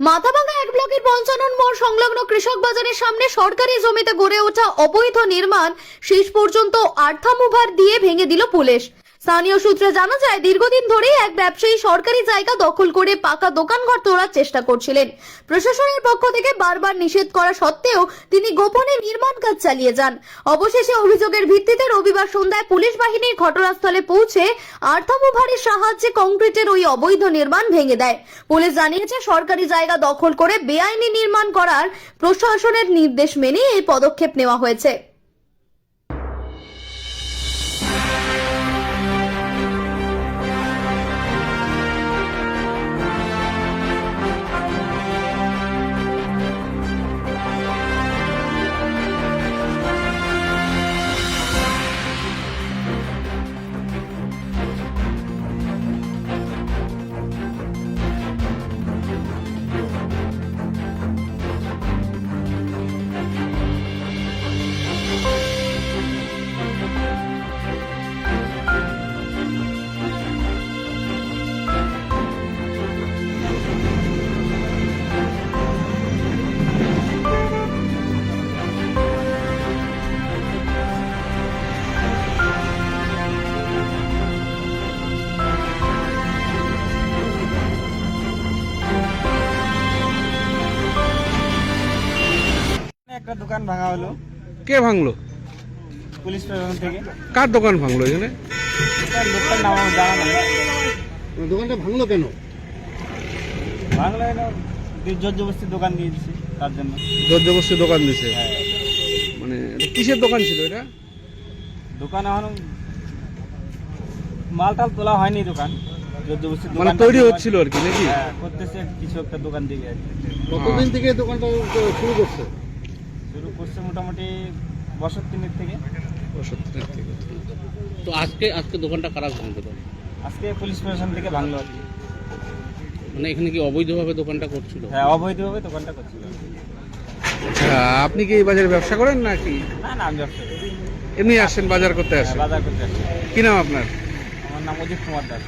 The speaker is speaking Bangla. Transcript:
মাথাভাঙা এক ব্লকের পঞ্চানন মোড় সংলগ্ন কৃষক বাজারের সামনে সরকারি জমিতে গড়ে ওঠা অবৈধ নির্মাণ শেষ পর্যন্ত আর্থামুভার দিয়ে ভেঙে দিল পুলিশ। স্থানীয় সূত্রে জানা যায়, দীর্ঘদিন ধরেই এক ব্যবসায়ী সরকারি জায়গা দখল করে পাকা দোকানঘর তোলার চেষ্টা করছিলেন। প্রশাসনের পক্ষ থেকে বারবার নিষেধ করা সত্ত্বেও তিনি গোপনে নির্মাণ কাজ চালিয়ে যান। অবশেষে অভিযোগের ভিত্তিতে রবিবার সন্ধ্যায় পুলিশ বাহিনীর ঘটনাস্থলে পৌঁছে আর্থামুভারের সাহায্যে কংক্রিটের ওই অবৈধ নির্মাণ ভেঙে দেয়। পুলিশ জানিয়েছে, সরকারি জায়গা দখল করে বেআইনি নির্মাণ করার প্রশাসনের নির্দেশ মেনে এই পদক্ষেপ নেওয়া হয়েছে। একটা দোকান ভাঙা হলো। কে ভাঙলো? পুলিশ প্রশাসন থেকে। কার দোকান ভাঙলো এখানে? তার লোকটার নাম আমার জানা নেই। দোকানটা ভাঙলো কেন? বাংলা এলো জোর জবস্তি দোকান দিয়েছি তার জন্য। জর্জবস্তি দোকান দিছে? হ্যাঁ। মানে এটা কিসের দোকান ছিল এটা? দোকান এখনও মাল টাল তোলা হয়নি দোকান। জোর মানে তৈরি হচ্ছিল আর কি নাকি? হ্যাঁ করতেছে কিছু একটা দোকান দিকে আর কি। কতদিন থেকে দোকানটা শুরু করছে? শুরু করছে মোটামুটি বছর তিনের থেকে। সত্যি ঠিক আছে। তো আজকে আজকে দোকানটা খারাপ ভাঙতে পারে আজকে পুলিশ প্রশাসন থেকে ভাঙলো। আর কি মানে এখানে কি অবৈধভাবে দোকানটা করছিল? হ্যাঁ অবৈধভাবে দোকানটা করছিল। আচ্ছা আপনি কি এই বাজারে ব্যবসা করেন নাকি? না না আমি ব্যবসা করি। এমনি আসেন বাজার করতে হ্যাঁ, আসেন বাজার করতে আসছি কি নাম আপনার? আমার নাম অজিত কুমার দাস।